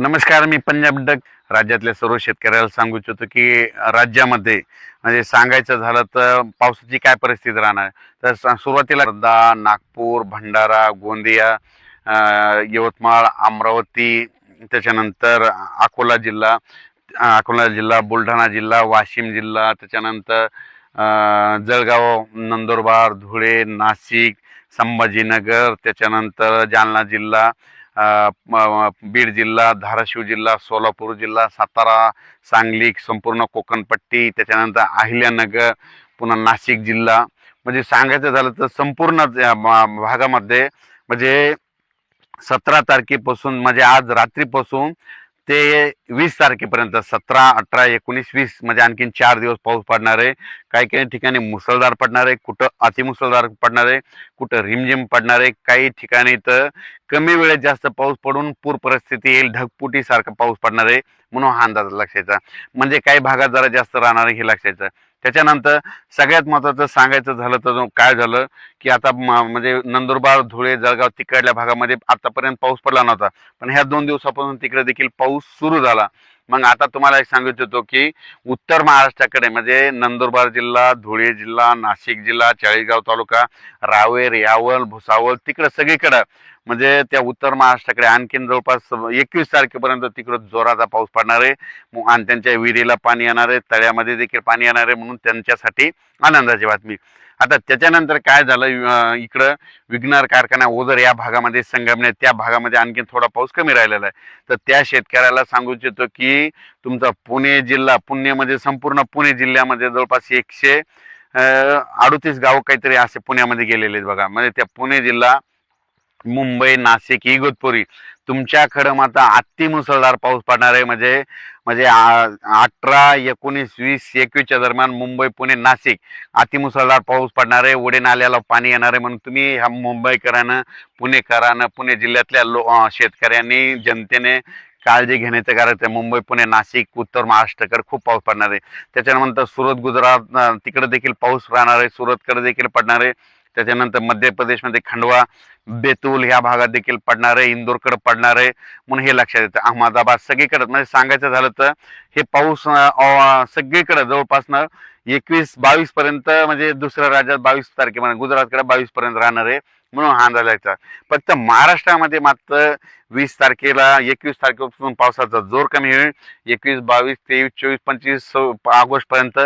नमस्कार मी पंजाब डक. राज्यातल्या सर्व शेतकऱ्याला सांगू इच्छितो की राज्यामध्ये म्हणजे सांगायचं झालं तर पावसाची काय परिस्थिती राहणार? तर सुरुवातीला वर्धा नागपूर भंडारा गोंदिया यवतमाळ अमरावती त्याच्यानंतर अकोला जिल्हा अकोला जिल्हा बुलढाणा जिल्हा वाशिम जिल्हा त्याच्यानंतर जळगाव नंदुरबार धुळे नाशिक संभाजीनगर त्याच्यानंतर जालना जिल्हा बीड जिल्हा धाराशिव जिल्हा सोलापूर जिल्हा सातारा सांगली संपूर्ण कोकणपट्टी त्याच्यानंतर अहिल्यानगर पुन्हा नाशिक जिल्हा. म्हणजे सांगायचं झालं तर संपूर्ण भागामध्ये म्हणजे सतरा तारखेपासून म्हणजे आज रात्रीपासून ते वीस तारखेपर्यंत सतरा अठरा एकोणीस वीस म्हणजे आणखीन चार दिवस पाऊस पडणार आहे. काही काही ठिकाणी मुसळधार पडणार आहे कुठं अतिमुसळधार पडणार आहे. कुठं रिमझिम पडणार आहे काही ठिकाणी तर कमी वेळेत जास्त पाऊस पडून पूर परिस्थिती येईल ढगपुटी सारखा पाऊस पडणार आहे म्हणून हा अंदाज लक्षायचा. म्हणजे काही भागात जरा जास्त राहणार आहे हे लक्षायचं. त्याच्यानंतर सगळ्यात महत्त्वाचं सांगायचं झालं तर काय झालं की आता म्हणजे नंदुरबार धुळे जळगाव तिकडल्या भागामध्ये आतापर्यंत पाऊस पडला नव्हता. पण ह्या दोन दिवसापासून तिकडे देखील पाऊस सुरू झाला. मग आता तुम्हाला एक सांगत होतो की उत्तर महाराष्ट्राकडे म्हणजे नंदुरबार जिल्हा धुळे जिल्हा नाशिक जिल्हा चाळीसगाव तालुका रावेर यावल भुसावळ तिकडं सगळीकडं म्हणजे त्या उत्तर महाराष्ट्राकडे आणखीन जवळपास एकवीस तारखेपर्यंत तिकडं जोराचा पाऊस पडणार आहे. आणि त्यांच्या विहिरीला पाणी येणार आहे तळ्यामध्ये देखील पाणी येणार आहे म्हणून त्यांच्यासाठी आनंदाची बातमी. आता त्याच्यानंतर काय झालं? इकडं विघ्नार कारखाना ओझर या भागामध्ये संगमनेर त्या भागामध्ये आणखीन थोडा पाऊस कमी राहिलेला आहे. तर त्या शेतकऱ्याला सांगू इच्छितो की तुमचा पुणे जिल्हा पुण्यामध्ये संपूर्ण पुणे जिल्ह्यामध्ये जवळपास एकशे अडतीस गाव काहीतरी असे पुण्यामध्ये गेलेले आहेत बघा. म्हणजे त्या पुणे जिल्हा मुंबई नाशिक इगतपुरी तुमच्याकडं मात्र अति मुसळधार पाऊस पडणार आहे. म्हणजे म्हणजे आ- अठरा एकोणीस वीस एकवीसच्या दरम्यान मुंबई पुणे नाशिक अतिमुसळधार पाऊस पडणार आहे ओढे नाल्याला पाणी येणार आहे म्हणून तुम्ही ह्या मुंबईकरानं पुणेकरानं पुणे जिल्ह्यातल्या लो शेतकऱ्यांनी जनतेने काळजी घेण्याचं कारण आहे मुंबई पुणे नाशिक उत्तर महाराष्ट्रकर खूप पाऊस पडणार आहे. त्याच्यानंतर सुरत गुजरात तिकडे देखील पाऊस राहणार आहे सुरतकडे देखील पडणार आहे. त्याच्यानंतर मध्य प्रदेशमध्ये खंडवा बेतूल ह्या भागात देखील पडणार आहे इंदोरकडे पडणार आहे म्हणून हे लक्षात येतं. अहमदाबाद सगळीकडे म्हणजे सांगायचं झालं तर हे पाऊस सगळीकडं सगळीकडे जवळपासनं एकवीस बावीस पर्यंत म्हणजे दुसऱ्या राज्यात बावीस तारखेपर्यंत गुजरातकडे बावीस पर्यंत राहणार आहे म्हणून हा अंदाज यायचा फक्त महाराष्ट्रामध्ये मात्र वीस तारखेला एकवीस तारखेपासून पावसाचा जोर कमी होईल. एकवीस बावीस तेवीस चोवीस पंचवीस ऑगस्ट पर्यंत